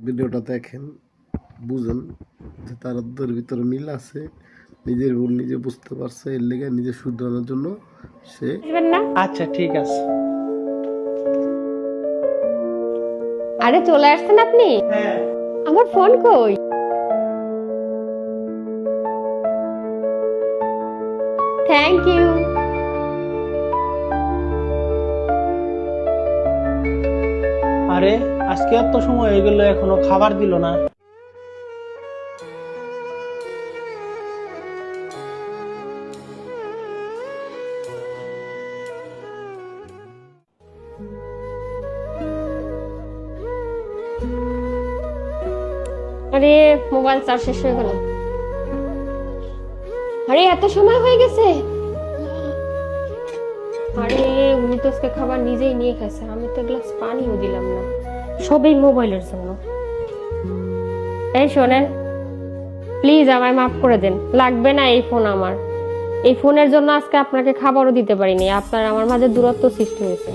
ভিডিওটা দেখেন বুঝেন যে তাদের ভিতরে মিল আছে নিজের ভুল নিজে বুঝতে পারছে এর লেগে নিজে শুধরানোর জন্য সে আচ্ছা ঠিক আছে। আরে চলে আসছেন আপনি? হ্যাঁ। আমার ফোন কই? থ্যাংক ইউ আরে, আজকে এত সময় হয়ে গেল, এখনও খাবার দিল না। আরে, মোবাইল চার্জ শেষ হয়ে গেল। আরে, এত সময় হয়ে গেছে। আরে উনি তো আজকে খাবার নিজেই নিয়ে খাইছে। আমি তো গ্লাস পানিও দিলাম না। সবই মোবাইলের জন্য। এই শোনেন প্লিজ আমায় মাফ করে দেন। লাগবে না এই ফোন আমার। এই ফোনের জন্য আজকে আপনাকে খাবারও দিতে পারিনি। আপনার আমার মাঝে দূরত্ব সৃষ্টি হয়েছে।